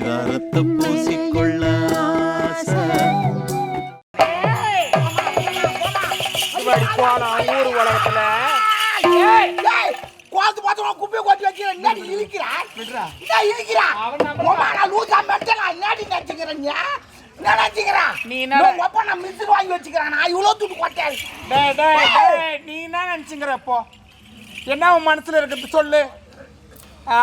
பரிதாரத்தை பூசிக்கொள்ள ஊர் உலகத்துல ஏய், ஏய், கோத்து பார்த்தா குப்பையை கொட்டி வைக்கிற என்னடி இழுக்கிறா என்ன இழுக்கிறா அவன் நம்ம- நான் லூசா மெட்டலா என்னடி நினைச்சுக்கிறேன் என்ன நினைச்சுக்கிறான் நீ என்ன- நான் ஒப்ப நான் மிஸ் வாங்கி வச்சுக்கிறேன் நான் இவ்வளோ துட்டு கொட்டேன் டேய் நீ என்ன நினைச்சுங்கிறப்போ என்ன உன் மனசில் இருக்கிறது சொல்லு ஆ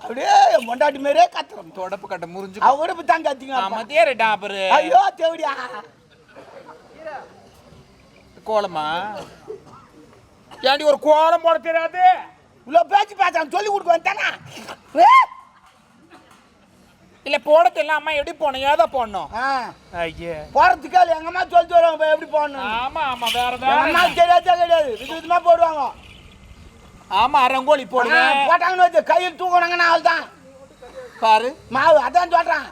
அப்படியே என் பொண்டாட்டி மாதிரியே கத்துறோம். தொடப்பு கட்ட முறிஞ்சு அவரு தான் கத்திங்க. மதிய டாபரு ஐயோ தேவடியா. கோலமா? ஏண்டி ஒரு கோலம் போட தெரியாது? இவ்வளவு பேச்சு பேசுறான் சொல்லி கொடுக்க வந்தானா? இல்ல போட தெரியல அம்மா எப்படி போனோம் ஏதா போடணும். ஐயே. போறதுக்கே இல்லை. எங்க அம்மா சொல்லி தருவாங்க இப்ப எப்படி போடணும் ஆமா ஆமா வேற அம்மா தெரியாதே கிடையாது. வித விதமா போடுவாங்க. ஆமா ரங்கோலி ஆ, போடுவேன் போட்டாங்கன்னு வச்சு கையில் தூக்கணுங்கன்னா அவள் தான் பாரு மாவு அதான் சொல்றான்.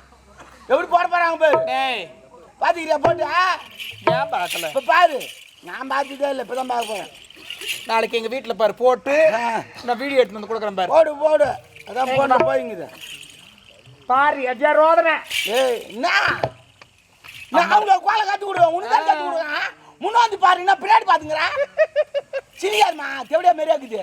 எப்படி போட போறாங்க பேரு. பாத்துக்கிறியா போட்டு? ஏன் பார்க்கல? இப்ப பாரு. நான் பார்த்ததே இல்லை இப்பதான் பார்க்க போறேன். நாளைக்கு எங்க வீட்டுல பாரு போட்டு. நான் வீடியோ எடுத்து வந்து கொடுக்குறேன் பாரு. போடு போடு. அதான் போட்டு போயிங்குது. பாரு எஜா ரோதனை? ஏய் என்ன? நான் அவங்க கோலை கத்து விடுவேன் உனக்கு தான் கத்து விடுவேன் முன்னாடி பாருங்கன்னா பின்னாடி பாத்துங்கிறேன். சிரியாதுமா தெவடியா மாரியா இருக்குது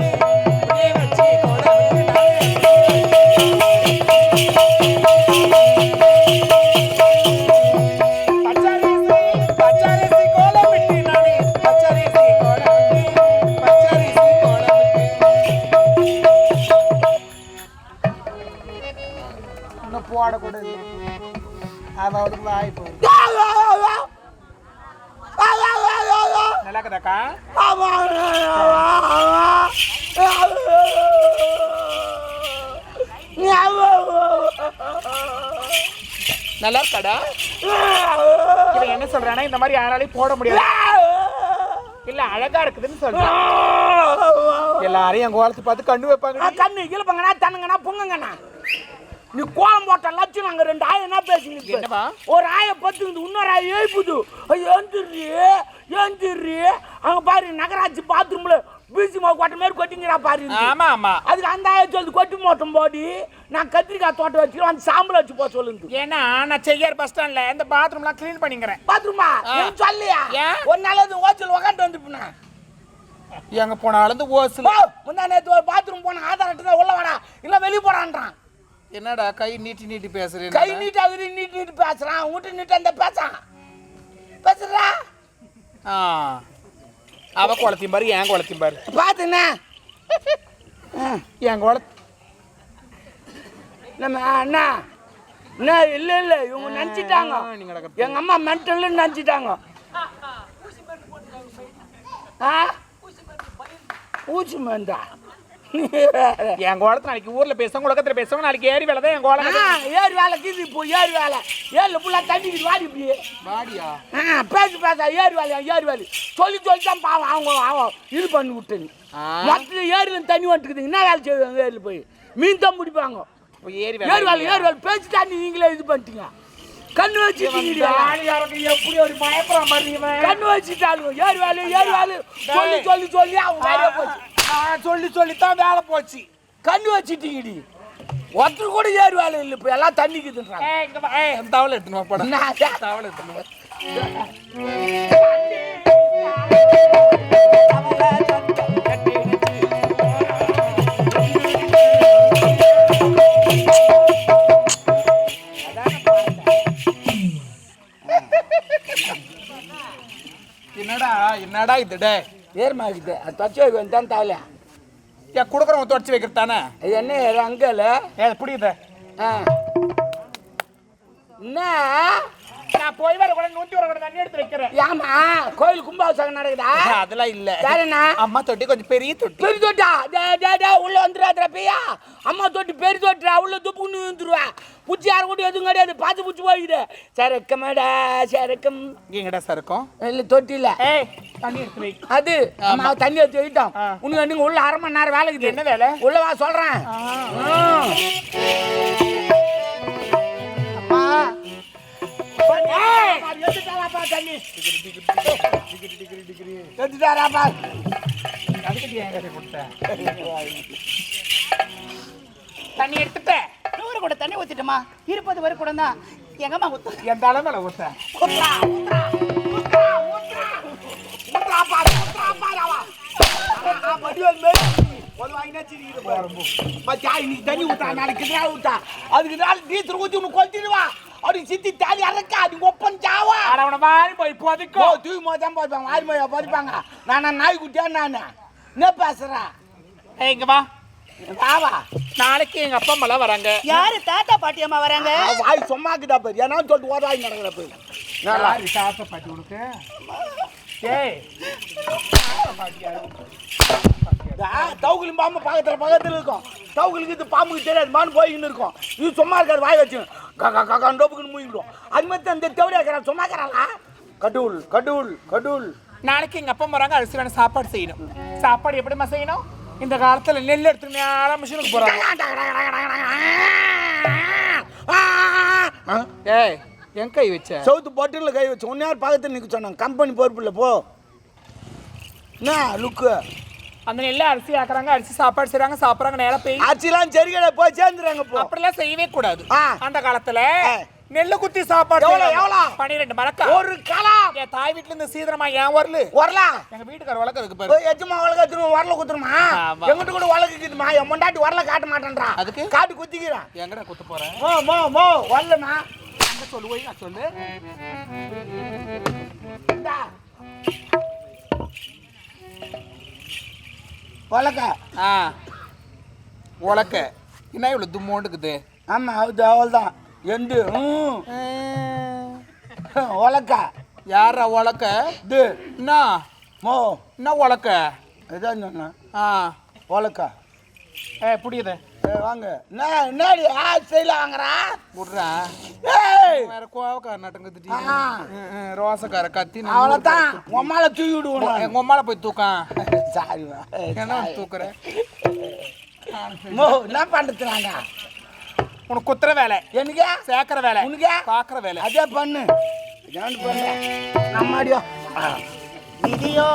அதாவது வாய்ப்பு நல்லா கதாக்கா நல்லா இருக்காடா? இவன் என்ன சொல்றானா இந்த மாதிரி யாராலையும் போட முடியாது. இல்ல அழகா இருக்குதுன்னு சொல்றான். எல்லாரும் என் கோலத்தை பார்த்து கண்ணு வைப்பாங்க கண்ணு இழுப்பங்கண்ணா தண்ணுங்கண்ணா பொங்குங்கண்ணா. நீ கோலம் போட்ட லட்சம் நாங்க ரெண்டு ஆயம் என்ன என்னவா? ஒரு ஆய பத்துக்குது இன்னொரு ஆய எழுப்புது. ஏந்திரி ஏந்திரி அங்க பாரு நகராட்சி பாத்ரூம்ல பீச்சி மாவு கொட்ட மாதிரி கொட்டிங்கிறா பாரு ஆமா ஆமா. அதுக்கு அந்த ஆய சொல்லி கொட்டி மோட்டம் போடி. நான் கத்திரிக்காய் தோட்டம் வச்சுக்கிறேன் அந்த சாம்பல் வச்சு போக சொல்லுங்க. ஏன்னா நான் செய்யார் பஸ் ஸ்டாண்ட்ல இந்த பாத்ரூம்லாம் க்ளீன் பண்ணிக்கிறேன். பாத்ரூமா? சொல்லியா? ஒரு நாள் ஓச்சல் உக்காந்து வந்துப்புண்ணா எங்க போனாலும் இந்த ஓசு போ முந்தா நேற்று ஒரு பாத்ரூம் போன ஆதார் அட்டை உள்ள வாடா. இல்ல வெளிய போடான்றான். என்னடா கை நீட்டி நீட்டி பேசுறேன் கை நீட்டாகுது நீட்டு நீட்டு பேசுறான். வீட்டு நீட்டு அந்த பேசான் பேசுறா. ஆ. அவ குளத்தையும் பாரு என் குளத்தையும் பாரு. பாத்துண்ணே என் குள நம்ம அண்ணா அண்ணா இல்ல இல்ல இவங்க நினைச்சிட்டாங்க. எங்க அம்மா மென்டல்னு நினைச்சிட்டாங்க. ஆ? ஊசி மருந்தா? என் குளத்து நாளைக்கு ஊர்ல பேசுவாங்க உலகத்துல பேசுவாங்க நாளைக்கு ஏரி வேலை தான் என் குளம் ஆ, ஏறு வேலைக்கு இது இப்போ ஏறு வேலை. ஏழு புள்ள தண்ணிக்கு வாடி இப்படி வாடியா? ஆ பேசு பேச ஏறு வேலையா ஏறு வேலை சொல்லி சொல்லி தான் பாவம் அவங்க அவங்க இது பண்ணி ஆ. மொத்தத்தில் ஏரியில் தண்ணி வந்துட்டுக்குது. என்ன வேலை செய்வாங்க ஏரியில் போய்? மீன் தான் பிடிப்பாங்க. இப்ப ஏரி ஏறு வேலை ஏறு வேலை. பேச்சு தண்ணி நீங்களே இது பண்ணிட்டீங்க. கண்ணு யாருக்கு எப்படி ஒரு பயப்படுற மாதிரி கண்ணு வச்சுட்டாலும் ஏறு வேலை ஏறு வேலை சொல்லி சொல்லி சொல்லி அவங்க போச்சு. நான் சொல்லி சொல்லி தான் வேலை போச்சு. கண்ணு வச்சுட்டீங்கடி. ஒருத்தர் கூட ஏறு வேலை இல்லை இப்போ. எல்லாம் தண்ணிக்குதுன்றாங்க வா. ஏய், தவளை எடுத்துன்னு வா, போடா. என்ன தவளை எடுத்துன்னு வா. என்னடா என்னடா இது டே ஏர்மாக்குது அது தச்சு வைக்க வேண்டியதான் தாவல ஏன் கொடுக்குறவங்க தொடச்சி வைக்கிறது தானே? இது என்ன ஏறு அங்கல? ஏ புரியுது. ஆ. என்ன? நான் போய் வர கூட நூத்தி ஒரு கூட தண்ணி எடுத்து வைக்கிறேன். ஏமா கோயில் கும்பாபிஷேகம் நடக்குதா? அதெல்லாம் இல்ல. வேற என்ன அம்மா தொட்டி கொஞ்சம் பெரிய தொட்டி. பெரிய தொட்டா? டே டே டே உள்ள வந்துடாதடா பையா அம்மா தொட்டி பெரிய தொட்டுறா உள்ள துப்புன்னு வந்துருவா. பூச்சி யாரும் கூட எதுவும் கிடையாது. பார்த்து பூச்சி போயிடு சரக்கமாடா சரக்கம். எங்கடா சருக்கும்? இல்லை தொட்டில ஏய் தண்ணி எடுத்து வை. அது அம்மா தண்ணி எடுத்து வைட்டோம். உனக்கு நீங்க உள்ள அரை மணி நேரம் வேலைக்கு என்ன வேலை? உள்ள வா சொல்றேன். ம். எடுத்துட்டாராப்பா தண்ணி எடுத்துட்டாராப்பா தண்ணி எடுத்துட்டேன் நூறு கூட தண்ணி ஊத்திட்டுமா? இருபது வரை கூட தான். எங்கம்மா ஊத்து? எந்த அளவுல ஊத்த. ஊத்துறா, ஊத்துறா, ஊத்துறா, ஊத்துறா. ஊத்துறாப்பா, ஊத்துறாப்பா, தண்ணி ஊத்துறா, நாளைக்கு ஊத்தா. அதுக்கு நாள் டீசல் ஊத்தி உனக்கு கொளுத்திடுவா. அப்படி சித்தி தாலி அறக்கா, அது ஒப்பன் சாவா. அவன மாதிரி போய் போதிக்கோ தூக்கி மோதான் போய்ப்பாங்க, வாரி மொய்யா போதிப்பாங்க. நானா நாய் குட்டியா நானு? என்ன பேசுறா? ஏய், இங்க வா வாவா. நாளைக்கு எங்க அப்பா அம்மா வராங்க யாரு தாத்தா பாட்டி அம்மா வராங்க வாய் சும்மாக்குதா பாரு. ஏன்னா சொல்லிட்டு ஓதாய் நடக்கிற போய். யாரு தாத்தா பாட்டி உனக்கு ஏய் தவுகுலும் பாம்பு பக்கத்துல பக்கத்துல இருக்கும். தவுகுலுக்கு இது பாம்புக்கு தெரியாது. மான் போயின்னு இருக்கும். இது சும்மா இருக்காது வாய் வச்சு கக்கா டோப்புக்குன்னு மூங்கிடும். அது மாதிரி அந்த தேவடியா இருக்கிறா சும்மா இருக்கிறாளா? கடவுள் கடவுள் கடவுள். நாளைக்கு எங்க அப்பா வராங்க அரிசியான சாப்பாடு செய்யணும். சாப்பாடு எப்படிம்மா செய்யணும்? இந்த காலத்துல நெல் எடுத்து நேரா மிஷினுக்கு போறாங்க. ஏய் என் கை வச்ச? சவுத்து பொட்டில் கை வச்சு. ஒன்னே பக்கத்தில் நிற்க சொன்னாங்க? கம்பெனி பொறுப்பு இல்லை போ. என்ன லுக்கு அந்த நெல்ல அரிசி ஆக்குறாங்க அரிசி சாப்பாடு செய்றாங்க சாப்பிடுறாங்க நேரா போய் அரிசிலாம் செருகடை போய் சேர்ந்துறாங்க போ. அப்படிலாம் செய்யவே கூடாது. அந்த காலத்துல. நெல்லு குத்தி சாப்பாடு? பன்னிரெண்டு மரக்கா. ஒரு கலாம் என் தாய் வீட்டுல இருந்து சீதனமா ஏன் வரல? வரலாம் எங்க வீட்டுக்கார வழக்கு பாரு. எச்சுமா வழக்கு எடுத்துருவோம் வரல குத்துருமா. எங்கிட்ட கூட வழக்குக்குதுமா என் மொண்டாட்டி வரல காட்ட மாட்டேன்றா. அதுக்கு? காட்டு குத்திக்கிறான் எங்கடா குத்து போறேன் மோ மோ மோ வரலமா அங்க சொல்லு போய் நான் சொல்லு வழக்க. ஆ. உலக்க. என்ன இவ்வளவு தும்மோண்டுக்குது ஆமா அது அவள் தான் எந்து ம் வழக்க யாரா உலக்க? இது என்ன மோ. என்ன உலக்க? இதான் சொன்னேன். ஆ. வழக்க ஏ புடியுது. ஏ வாங்க. என்ன என்னடி ஆ ஸ்டைல வாங்குறா? விட்றா ஏய்! வேற கோவக்கார நட்டுங்குது ஆ. ரோசக்கார கத்தி அவ்வளோதான் உம்மால தூக்கி விடுவோம் எங்க உமால போய் தூக்கான். சாரிமா என்ன தூக்குற? மோ என்ன பண்ணுறாங்க உனக்கு குத்துற வேலை. எனக்கு சேர்க்கிற வேலை. உனக்கு? பாக்குற வேலை. அதே பண்ணு. பண்ணு. நம்மாடியோ விதியோ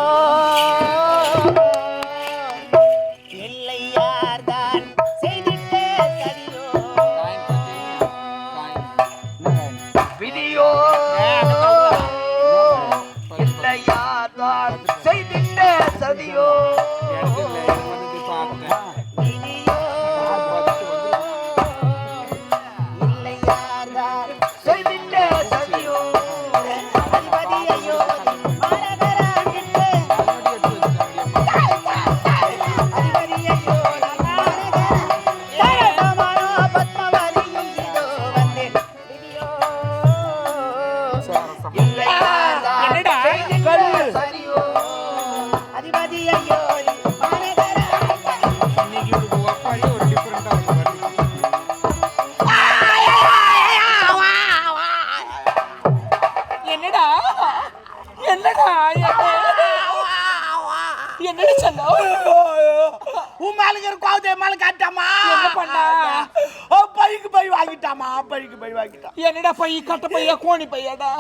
கட்ட பையா கோணி பையாடா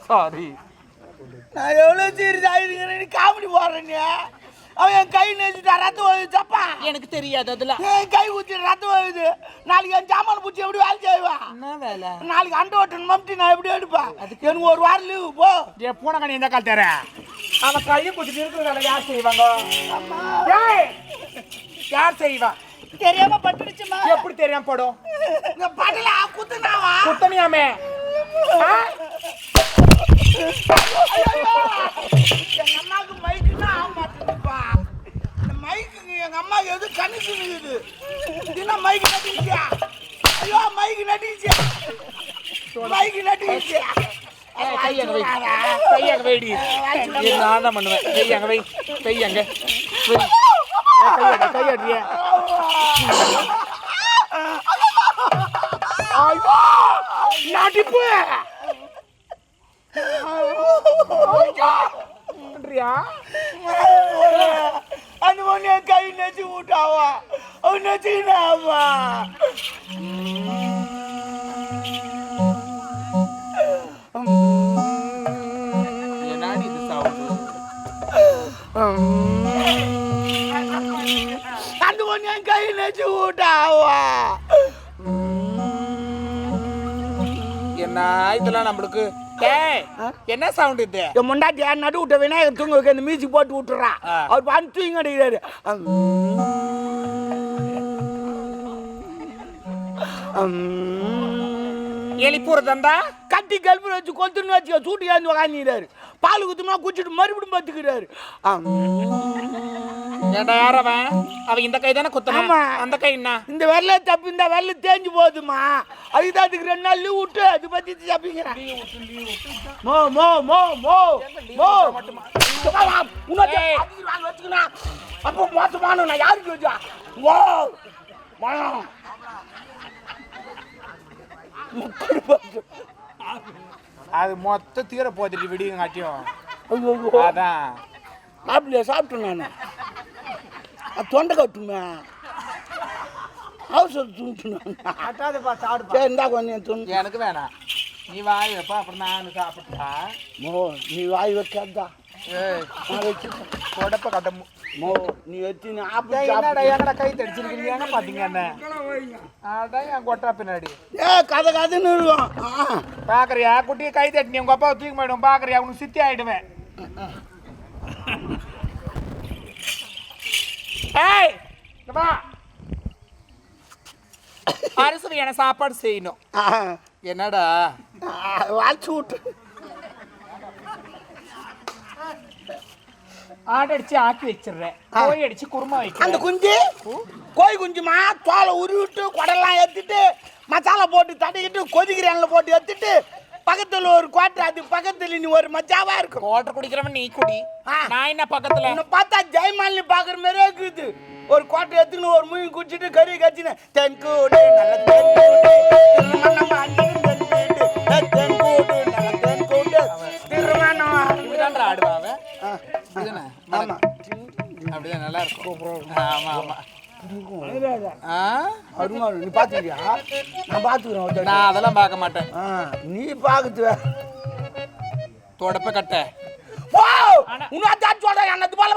சாரி நான் எவ்வளவு சீரியஸ் ஆயிருக்கிறேன் நீ காமெடி போடுறேன் அவன் என் கை நெஞ்சிட்டா ரத்தம் வருது சப்பா. எனக்கு தெரியாது அதுல. என் கை ஊத்தி ரத்தம் வருது நாளைக்கு என் சாமான பூச்சி எப்படி வேலை செய்வேன் என்ன வேலை? நாளைக்கு அண்டை ஓட்டன் மம்டி நான் எப்படி எடுப்பேன்? எனக்கு ஒரு வாரம் லீவு போ. ஏ பூனை கணி எந்த கால் தர? அவன் கையை குத்திட்டு இருக்கிறதால யார் செய்வாங்க? யார் செய்வா? தெரியாம பட்டுடுச்சுமா? எப்படி தெரியாம படும்? இந்த படல குத்துனாவா? குத்தனியாமே? எங்க அம்மாவுக்கு மைக்குன்னா ஆக மாட்டேங்குதுப்பா இந்த மைக்குங்க எங்க அம்மாவுக்கு எது கணிச்சு நிக்குது தினம் மைக்கு கட்டிக்கிட்டியா ஐயோ மைக்கு நட்டிச்சு மைக்கு நட்டிச்சு ஏய், கை அங்க வை. கை அங்க வைடி நான் தான் பண்ணுவேன். கை அங்க வை. கை நடிப்பு அந்த பொண்ணு நெச்சு விட்டாவா? நச்சுக்கினாவா என் கை நெச்சு விட்டாவா என்ன இதெல்லாம் நம்மளுக்கு என்ன சவுண்ட் இது என் முண்டாட்டி யார் நடு விட்ட விநாயகர் தூங்க வைக்க இந்த மியூசிக் போட்டு விட்டுறா. அவர் பண்ணி தூங்க அடிக்கிறாரு எலிப்பூர் தந்தா கட்டி கல்பு வச்சு கொத்துன்னு வச்சு சூட்டு ஏந்து உக்காந்துக்கிறாரு பால் குத்துமா குடிச்சிட்டு மறுபடியும் பத்துக்கிறாரு. ஏன்டா யார் அவன் அவன் இந்த கை தானே குத்தணும். அந்த கை என்ன? இந்த வெள்ளை தப்பு இந்த வெள்ளை தேஞ்சு போகுதுமா அதுக்கு தான் அதுக்கு ரெண்டு நாள் லீவ் விட்டு அது பத்தி தப்பிக்கிறேன் மோ மோ மோ மோ மோ. அப்போ மோசமான நான் யாருக்கு வச்சா? ஓ மனம் பத்து. அது மொத்த தீர போதுடி விடியும் காட்டியும். அதான். மாப்பிள்ளைய சாப்பிட்டேன் நான். அது தொண்டை கட்டுமே. அவசரம் தூண்டுனேன் சரி இந்தா கொஞ்சம் துணி எனக்கு வேணாம். நீ வாய் வைப்ப அப்புறம் நான் சாப்பிட்டா நீ வாய் வைக்காதா ஏய் நான் வச்சுட்டேன் தொடப்ப கட்ட மு- நீ வச்சு என்னடா. எங்கடா கை தடிச்சிருக்கீங்க பாத்தீங்க என்ன? அதான் என் கொட்டா பின்னாடி. ஏ கதை கதைன்னு. பாக்குறியா? குட்டியை கை தட்டி உங்க அப்பா தூக்கி போயிடும் பாக்குறியா? உனக்கு சித்தி ஆயிடுவேன். ஏய் வா. அரசு எனக்கு சாப்பாடு செய்யணும். என்னடா? வாழ்த்து விட்டு. ஆடு அடிச்சு ஆக்கி வச்சிடுறேன். கோழி அடிச்சு குருமா அந்த வைக்கிறேன் குஞ்சு கோழி குஞ்சுமா தோலை உருவிட்டு குடலாம் ஏற்றிட்டு மசாலா போட்டு தட்டிக்கிட்டு கொதிக்கிறேன்ல போட்டு ஏற்றிட்டு பக்கத்தில் ஒரு குவாட்டர் அது பக்கத்தில் நீ ஒரு மச்சாவா இருக்கும். கோட்டை குடிக்கிறவன் நீ குடி. நான் என்ன பக்கத்துல? உன்னை பார்த்தா ஜெயமாலினி பார்க்குற மாதிரியே இருக்குது. ஒரு கோட்டை எடுத்துக்கின்னு ஒரு மூவி குடிச்சிட்டு கறி கச்சின்னு நல்ல திருமணம் ஏ, தென்கூடு நல்ல தென்கூடு திருமணம் இப்படிதான் ஆடுவா அப்படிதானே? நல்லா இருக்கும் ஆமா ஆமா. ஆ? அருமா நீ பார்த்துக்கிறியா? நான் அதெல்லாம் பார்க்க மாட்டேன். நீ பார்க்குது வேற தொடப்ப கட்ட. ஓ உன்னை தான் சொல்கிறேன் என்னது போல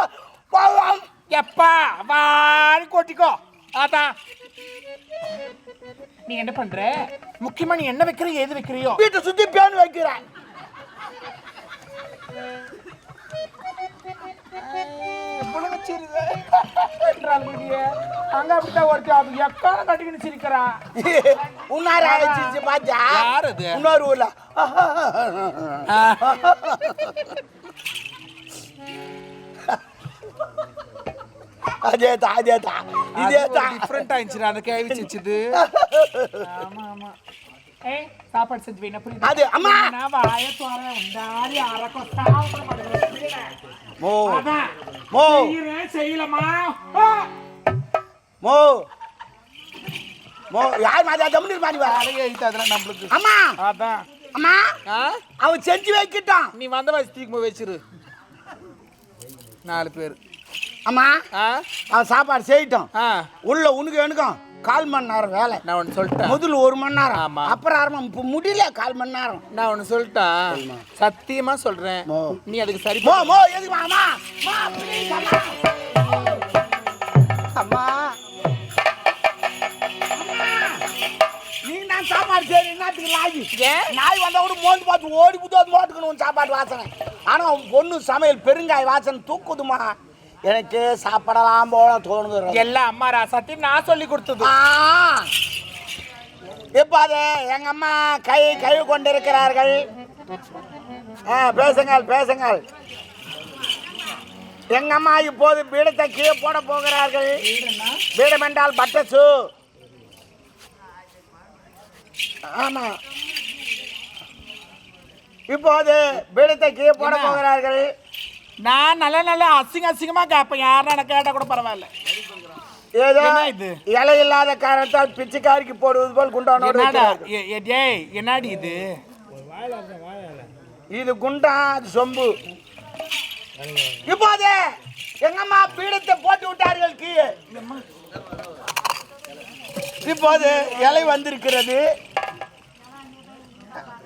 எப்பா வாரி கொட்டிக்கோ. அதான் நீ என்ன பண்ற? முக்கியமா நீ என்ன வைக்கிற ஏது வைக்கிறியோ? வீட்டை சுற்றி பேன் வைக்கிறேன். சிரிது. வெட்டுறாள் முடிய. அங்க ஒருத்தி அது கட்டிக்கின்னு சிரிக்கிறா? உன்னார ஆயிடுச்சு பாத்தியா? யார் அது? இன்னொரு ஊர்ல. அதே தான் அதே தான் இதே தான் டிஃப்ரெண்ட் ஆயிடுச்சு அந்த கேள்வி சிரிச்சுது. ஆமா ஆமா. ஏய் சாப்பாடு செஞ்சு வைனா புரியுதா? அது, அம்மா! நான் வாய தோற உண்டாரி அரக்கோ மாட்டேன் மோ. மோ. செய்யலமா! மோ. மோ. யார் மாதிரி? தமிழ் மாதிரி எழுத்து அதெல்லாம் நம்மளுக்கு. அம்மா. அதான். அம்மா. ஆ? அவன் செஞ்சு வைக்கிட்டான். நீ வந்த வயசு வச்சிரு. நாலு பேர். அம்மா. ஆ? அவன் சாப்பாடு செய்யிட்டோம் ஆ. உள்ள உனக்கு எனக்கும் கால் மணி நேரம் வேலை. நான் ஒன்று சொல்லிட்டேன். முதல்ல ஒரு மணி நேரம் ஆமா. அப்புறம் மணி இப்போ முடியல கால் மணி நேரம் நான் ஒன்று சொல்லிட்டேன். சத்தியமா சொல்றேன். மோ. நீ அதுக்கு சரி மோ மோ எதுக்கு அம்மா. அம்மா. please, அம்மா சாப்பாடு சரி என்னத்துக்கு ஏன்? நாய் வந்தா கூட மோந்து பார்த்து ஓடி புது அது ஓட்டுக்கணும் உன் சாப்பாடு வாசனை. ஆனா உன் பொண்ணு சமையல் பெருங்காய வாசனை தூக்குதுமா. எனக்கு சாப்பிடலாம் போல தோணுது. எல்லாம் அம்மா ரா சத்தியம் நான் சொல்லி கொடுத்தது. இப்போ அது எங்க அம்மா கை கை கொண்டிருக்கிறார்கள். ஆ பேசுங்கள் பேசுங்கள். எங்க அம்மா இப்போது பீடத்தை கீழே போட போகிறார்கள். பீடம் என்றால் பட்டசு ஆமா. இப்போது பீடத்தை கீழே போட? போகிறார்கள். நான் நல்ல நல்ல அசிங்க அசிங்கமா கேட்பேன். யாரும் எனக்கு கேட்டா கூட பரவாயில்ல. ஏதோ இது? இலை இல்லாத காரணத்தால் பிச்சைக்காரிக்கு போடுவது போல் குண்டானோடு என்னடா? வைக்கிறார்கள். ஏ- ஏ- டேய் என்னடி இது? இது குண்டா அது சொம்பு. இப்போது எங்கம்மா பீடத்தை போட்டு விட்டார்கள் கீழே. இப்போது இலை வந்திருக்கிறது.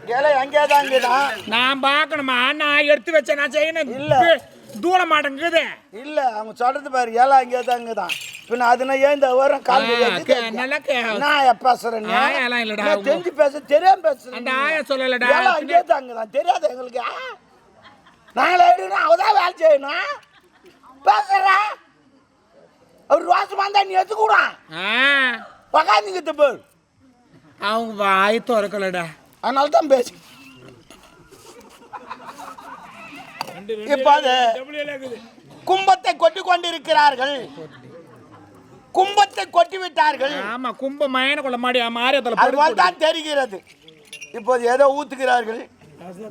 இலை அங்கேதான் அங்கேதான் நான் பார்க்கணுமா? நான் எடுத்து வச்சேன் நான் செய்யணும். இல்ல. தூர மாட்டேங்குது. இல்ல அவங்க சொல்றது பாரு ஏழை அங்கேதான் அங்கேதான் பின்ன அதுனா ஏன் இந்த வரும் கால் நான் எப்ப பேசுறேன் அவங்க- தெரிஞ்சு பேச தெரியாம பேசுறேன் சொல்லலடா. ஏழை அங்கேதான் அங்கதான் தெரியாது எங்களுக்கு? நாங்களே எடுக்கணும் அவதான் வேலை செய்யணும். அவர் ரோசமா இருந்தா நீ எடுத்துக்கூடான் உக்காந்துக்கிட்டு போர் அவங்க வாய் திறக்கலடா. அதனால தான் பேசு. இப்ப அது கும்பத்தை கொட்டி கொண்டிருக்கிறார்கள். கும்பத்தை கொட்டி விட்டார்கள். ஆமா கும்ப மயன கொள்ள மாடி மாரியத்துல அதுபோல் தான் தெரிகிறது. இப்போது ஏதோ ஊத்துகிறார்கள்.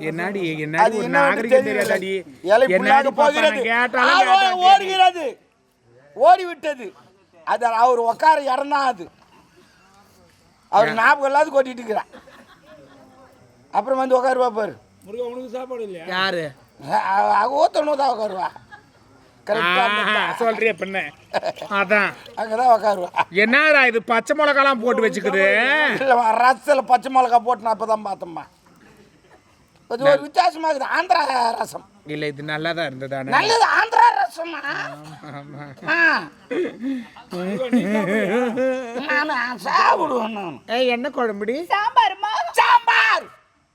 என்னடி என்னடி ஒரு நாகரிகம். இலை புண்ணாக போகிறது. ஓடுகிறது. ஓடி விட்டது அது அவர் உட்கார இடம் அது. அவர் ஞாபகம் இல்லாத கொட்டிட்டு இருக்கிறார். அப்புறம் வந்து உட்காருவா பாரு. யாரு? ஊத்தணும் தான் உட்காருவா சொல்றிய பின்ன அதான். அங்கே தான் உட்காருவா என்னடா இது பச்சை மிளகாலாம் போட்டு வச்சுக்குது? ரசத்தில் பச்சை மிளகா போட்டு நான் இப்போ தான் பார்த்தேம்மா. அது ஒரு வித்தியாசமா இருக்குது. ஆந்திரா ரசம். இல்ல இது நல்லா தான் இருந்ததானே? நல்லது ஆந்திரா ரசமா ஆமா. ஆ. நான் சாப்பிடுவேன் என்ன குழம்புடி? சாம்பாருமா? சாம்பார்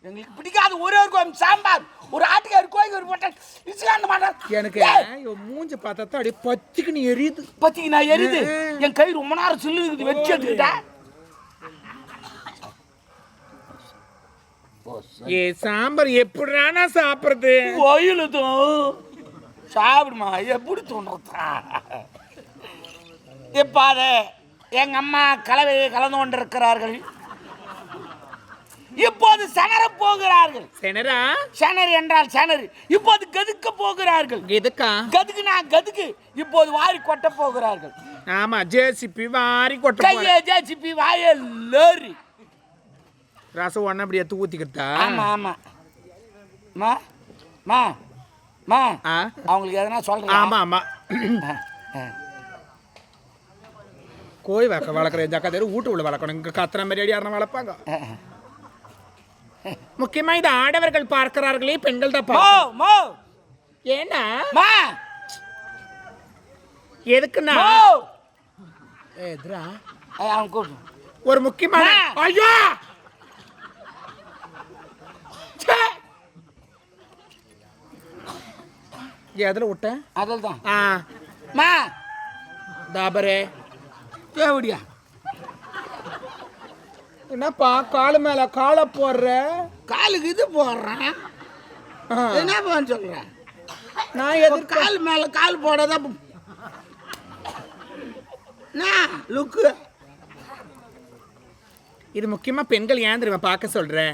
எங்களுக்கு பிடிக்காது. ஒரே ஒரு குழம்பு சாம்பார். ஒரு ஆட்டுக்காரு கோயில் ஒரு போட்டேன் இசுகாண்ட மாட்டேன் எனக்கு இவன் மூஞ்சி பார்த்தா தான் அப்படியே பச்சிக்குன்னு எரியுது. பத்திக்கு நான் எரியுது என் கை ரொம்ப நேரம் சில்லு இருக்குது. வச்சு எடுத்துக்கிட்டேன் ஏ சாம்பார் எப்படிடா சாப்பிடுறது? கோயிலுதும் சாப்பிடுமா? எப்படி தோன்றதா இப்போ அது எங்க அம்மா கலவையை கலந்து கொண்டிருக்கிறார்கள். இப்போது சனர போகிறார்கள். செனரா? சனர் என்றால் சனர் இப்போது கதுக்க போகிறார்கள். கதுக்கு? நான் கதுக்கு. இப்போது வாரி கொட்ட போகிறார்கள். ஆமா ஜேசிபி வாரி கொட்ட கையை ஜேசிபி வாய லேரி ரசம் ஒண்ணு அப்படியே எடுத்து ஊத்திக்கிட்டா ஆமா ஆமா. மா மா மா. அவங்களுக்கு எதனா சொல்றேன் ஆமா ஆமா. கோய் வளர்க்க வளர்க்குற ஜக்கா தேர் வீட்டு உள்ள வளர்க்கணும். இங்க கத்துற மாதிரி அடி யாரும் வளர்ப்பாங்க? முக்கியமா இது ஆடவர்கள் பார்க்கிறார்களே பெண்கள் தான் ஏன்னா எதுக்குன்னா எதுரா? ஒரு முக்கியமான. ஐயோ. எதுல விட்டேன் அதில் தான் ஆ. மா. தாபரே. தேவடியா என்னப்பா காலு மேல காலை போடுற? காலுக்கு இது போடுறேன். ஆ. என்ன பண்ண சொல்றேன் நான் எதிர்க்க கால் மேல கால் போடாத லுக்கு. இது முக்கியமா பெண்கள் ஏன் தெரியுமா பார்க்க சொல்றேன்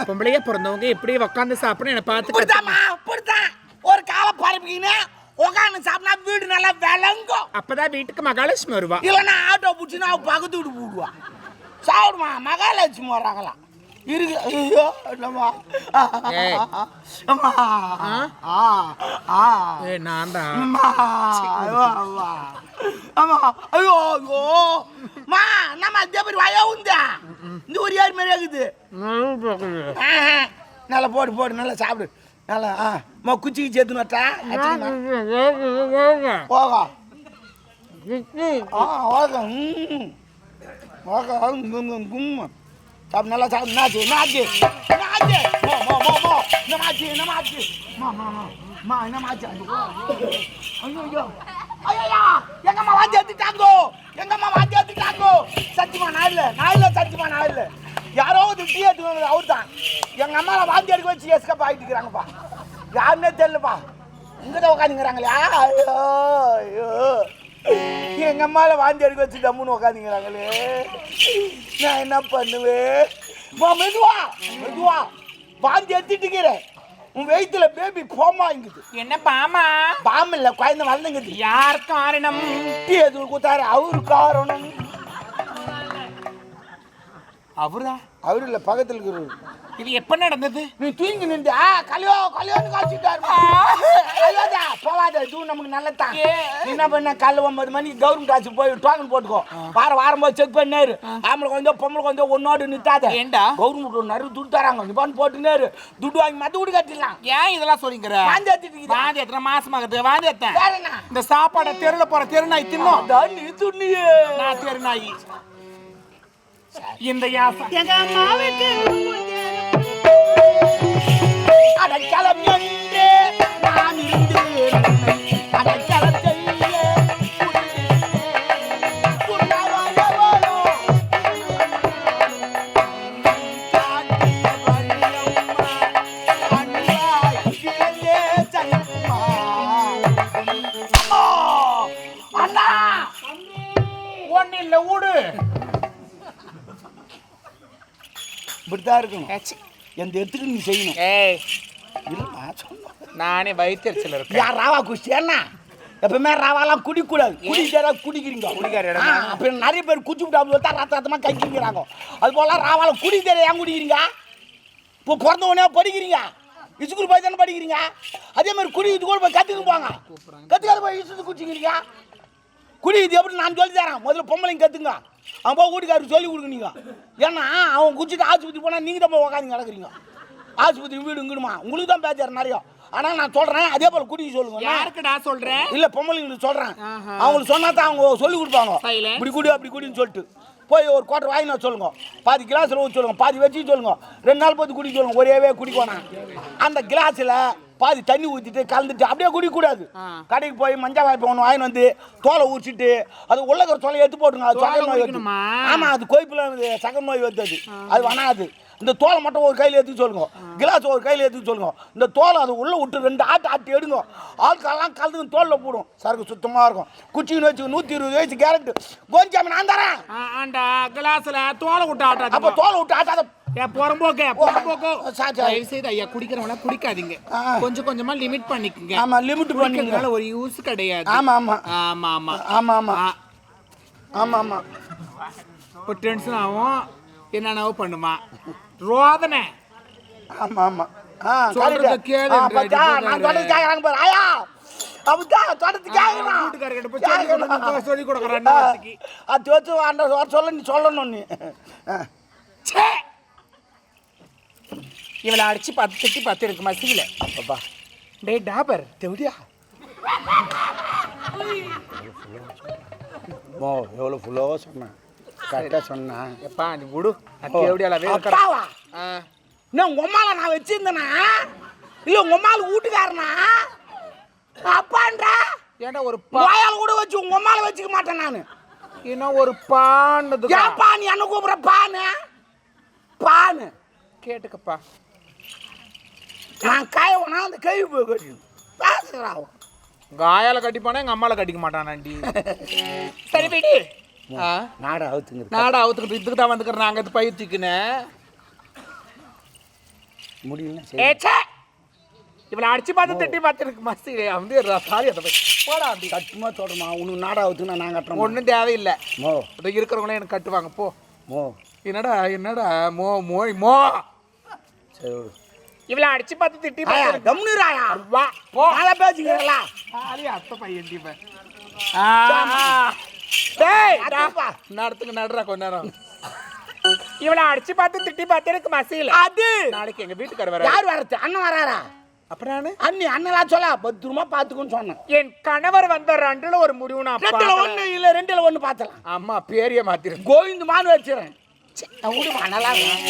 பொம்பளையே பிறந்தவங்க எப்படி உட்காந்து சாப்பிடணும் என்னை பார்த்து ஒரு காலை பரப்பிக்கின்னு உட்காந்து சாப்பிட்டா வீடு நல்லா விளங்கும். அப்பதான் வீட்டுக்கு மகாலட்சுமி வருவா. இல்லைன்னா ஆட்டோ பிடிச்சின்னா அவ பக்கத்து வீடு போடுவா. சாப்பிடுமா மகாலட்சுமி வர்றாங்களாம் இருக்கு ஐயோ என்னம்மா. அம்மா. ஆ? ஆ ஏ நான் தான் அம்மா அம்மா அம்மா. ஐயோ ஐயோ. மா நம்ம தேபரி வய உந்தா. இந்த ஒரு ஏர் மாதிரி இருக்குது. நல்லா போடு போடு நல்லா சாப்பிடு. நல்லா ஆ. மா குச்சிக்கு சேர்த்து நட்டா போகா. ஆ ஓகே ம். ஓகே கும் கும் சாப்பிடு நல்லா சாப்பிடு என்னாச்சு என்னாச்சு என்னாச்சு மோ மோ மோ மோ என்னமாச்சு என்னமாச்சு மா மா மா மா என்னமாச்சு ஐயோ ஐயோ ஐயோ எங்கம்மா வாந்தி எடுத்துட்டாங்கோ எங்கம்மா வாந்தி எடுத்துட்டாங்கோ சத்தியமா நான் இல்லை நான் இல்லை சத்தியமா நான் இல்லை யாரோ ஒரு டீ எடுத்து அவர் தான் எங்கள் அம்மாவை வாந்தி எடுக்க வச்சு எஸ்கப் ஆகிட்டு இருக்கிறாங்கப்பா யாருன்னே தெரியலப்பா இங்கே தான் உட்காந்துங்கிறாங்களே ஐயோ ஐயோ எங்க அம்மால வாந்தி எடுக்க வச்சு தம்முன்னு உக்காந்துங்கிறாங்களே நான் என்ன பண்ணுவேன்? வா மெதுவா மெதுவா. வாந்தி எடுத்துட்டுக்கிறேன் உன் வயித்துல பேபி போமாங்குது என்ன பாமா? பாம்பு இல்ல குழந்தை வளர்ந்துங்குது. யார் காரணம்? குட்டி எது குத்தாரு அவரு காரணம். அவரா? அவரு இல்ல பக்கத்துல இருக்கிறவர் இது எப்ப நடந்தது? நீ தூங்கி நின்று ஆ கல்யோ கல்யோன்னு காய்ச்சிட்டாரு கல்யாதா போவாத இது நமக்கு நல்லதான் என்ன பண்ண காலைல ஒன்பது மணிக்கு கவர்மெண்ட் ஆச்சு போய் டோக்கன் போட்டுக்கோ. வாரம் வாரம் போய் செக் பண்ணாரு. ஆம்பளை கொஞ்சம் பொம்பளை கொஞ்சம் ஒன்னோடு நிறுத்தாத ஏன்டா? கவர்மெண்ட் ஒரு நிறைய துட்டு தராங்க. நீ பண்ணு போட்டுனாரு. துட்டு வாங்கி மத்த வீடு கட்டிடலாம். ஏன் இதெல்லாம் சொல்லிங்கிற வாந்தி இருக்கிற. வாந்தி எத்தனை மாசம் ஆகுது வாந்தி என்ன? இந்த சாப்பாடை தெருல போற தெருநாய் தின்னும். நான் தெருநாய். இந்த யாசம் எங்க அம்மாவுக்கு எந்த இடத்துக்கு நீ செய்யணும். ஏய். நான் வயிற்றுச்சல் இருக்கேன். யார் ராவா என்ன? எப்பவுமே ராவாலாம் குடிக்கூடாது. குடிக்கிறா குடிக்கிறீங்க. குடிக்கார ஆ, அப்புறம் நிறைய பேர் குச்சி விட்டாப்பு தான் ரத்த ரத்தமாக கைக்கிறாங்க அது போல ராவால குடி தெரிய ஏன் குடிக்கிறீங்க? இப்போ பிறந்த உடனே படிக்கிறீங்க. இசுக்குரு போய் தானே படிக்கிறீங்க. அதே மாதிரி குடி இது கூட போய் கற்றுக்கு போங்க. கற்றுக்காத போய் இசுக்கு குச்சிக்கிறீங்க. குடி இது எப்படி நான் சொல்லி தரேன்? முதல்ல பொம்பளைங்க கற்றுங்க அவன் போய் வீட்டுக்காரருக்கு சொல்லி கொடுக்குறீங்க ஏன்னா அவன் குச்சிட்டு ஆஸ்பத்திரி போனால் நீங்கள் தான் போய் உட்காந்து கிடக்குறீங்க ஆஸ்பத்திரி வீடு இங்கிடுமா? உங்களுக்கு தான் பேச்சார் நிறைய. ஆனால் நான் சொல்கிறேன் அதே போல் குடிக்க சொல்லுங்க. யாருக்குடா சொல்றேன் இல்ல பொம்பளைங்களுக்கு சொல்றேன். அவங்களுக்கு சொன்னா தான் அவங்க சொல்லி கொடுப்பாங்க. இப்படி குடி அப்படி குடின்னு சொல்லிட்டு. போய் ஒரு குவார்டர் வாங்கி நான் சொல்லுங்க. பாதி கிளாஸ்ல ஊற்றி சொல்லுங்க. பாதி வச்சு சொல்லுங்க. ரெண்டு நாள் பார்த்து குடிக்க சொல்லுங்க. ஒரேவே குடிக்கணும் அந்த கிளாஸ்ல பாதி தண்ணி ஊற்றிட்டு கலந்துட்டு அப்படியே குடிக்கக்கூடாது. கடைக்கு போய் மஞ்சள் வாய்ப்பு ஒன்று வாங்கிட்டு வந்து தோலை ஊற்றிட்டு அது உள்ள இருக்கிற தோலை எடுத்து போட்டுங்க அது சக்கரை நோய் உரிக்கணுமா? வருது ஆமா அது கோய்ப்பில் சக்கரை நோய் வருது அது. வனாது இந்த தோலை மட்டும் ஒரு கையில் எடுத்து சொல்லுங்க. கிளாஸ் ஒரு கையில் எடுத்து சொல்லுங்க. இந்த தோலை அது உள்ள விட்டு ரெண்டு ஆட்டு ஆட்டி எடுங்க. ஆட்கள்லாம் கலந்து தோலில் போடும். சரக்கு சுத்தமாக இருக்கும். குச்சின்னு வச்சு நூற்றி இருபது வயசு கேரட் கொஞ்சம் நான் தரேன். ஆண்டா கிளாஸ்ல தோலை விட்டு அப்போ ஆட்டாது தோலை விட்டு ஆட்டாத. புறம்போக்க புறம்போக்கோ. தயவு செய்து ஐயா குடிக்கிறவனா குடிக்காதீங்க. கொஞ்சம் கொஞ்சமா லிமிட் பண்ணிக்கங்க. ஆமாம் லிமிட் பண்ணிங்க குடிக்கிறதுனால ஒரு யூஸ் கிடையாது. ஆமாம் ஆமா. ஆமா ஆமாம் ஆமாம் ஆ, ஆமாம் ஆமாம் ஒரு டென்ஷன் ஆகும் என்னென்னவோ பண்ணுமா? ரோதனை ஆமாம் ஆமாம் ஆ சொல்றத கேளு, நான். தொடர்ந்து கேட்குறாங்க பாரு ஆயா அப்படிதான் தொடர்ந்து போய் சொல்லி கொடுக்குறேன். அது வச்சு அந்த நீ சொல்லணும் நீ. ச்சே! இவளை அடிச்சு பத்து திட்டி பத்து இருக்கு மசிக்கல அப்பா. டேய் டாபர் தெவடியா எவ்வளோ ஃபுல்லாக சொன்னேன். கரெக்டாக சொன்னேன் எப்பா நீ விடு. அது எப்படியால அப்பாவா என்ன உங்க அம்மாவை நான் வச்சிருந்தேனா? இல்லை உங்க அம்மாவுக்கு வீட்டுக்காரனா? அப்பான்றா? ஏன்டா ஒரு பா வாயால் கூட வச்சு உங்க அம்மாவை வச்சுக்க மாட்டேன் நான். இன்னும் ஒரு பாண்டது ஏன்பா நீ என்ன கூப்பிடுற? பானு. பானு. கேட்டுக்கப்பா. நான் காயவனா அந்த கை போய் கட்டி பேசுகிறான் காயால கட்டிப்பானா எங்க அம்மால கட்டிக்க மாட்டானாண்டி? சரி போயிடு ஆ நாடா அவுத்துங்க நாடா அவுத்துக்கிட்டு இதுக்கு தான் வந்துக்கிறேன். நாங்கள் இது பயிற்சிக்குனேன். முடியல இவளை அடிச்சு பார்த்து திட்டி பார்த்து இருக்கு மஸ்தி வந்து சாரி அதை போய். போடா அப்படி. கட்டுமா சொல்கிறோமா உனக்கு நாடா அவுத்துனா நான் கட்டுறோம் ஒன்றும் தேவையில்லை. மோ. இதோ இருக்கிறவங்களே எனக்கு கட்டுவாங்க. போ. மோ. என்னடா என்னடா? மோ மோய் மோ. சரி. இவளை அடிச்சு பார்த்து திட்டி கம்னுராயா வா போ. நல்லா பேசிக்கிறீங்களா? ஆளி அத்தை பையன். அத்தப்பா. நடத்துக்கு நடுறா கொஞ்ச நேரம். இவளை அடிச்சு பார்த்து திட்டி பார்த்து எனக்கு மசியல. அது. நாளைக்கு எங்க வீட்டுக்கார வர யார் வரது அண்ணன் வராரா? அப்புறம் அண்ணி அண்ணலாம் சொல்ல பத்திரமா பார்த்துக்குன்னு சொன்னேன். என் கணவர் வந்த ரெண்டுல ஒரு முடிவு நான் ரெண்டுல. ஒண்ணு இல்ல ரெண்டுல ஒண்ணு பார்த்தலாம் அம்மா பேரிய மாத்திரு. கோவிந்த் மானு வச்சிடறேன் நல்லா இருக்கும்.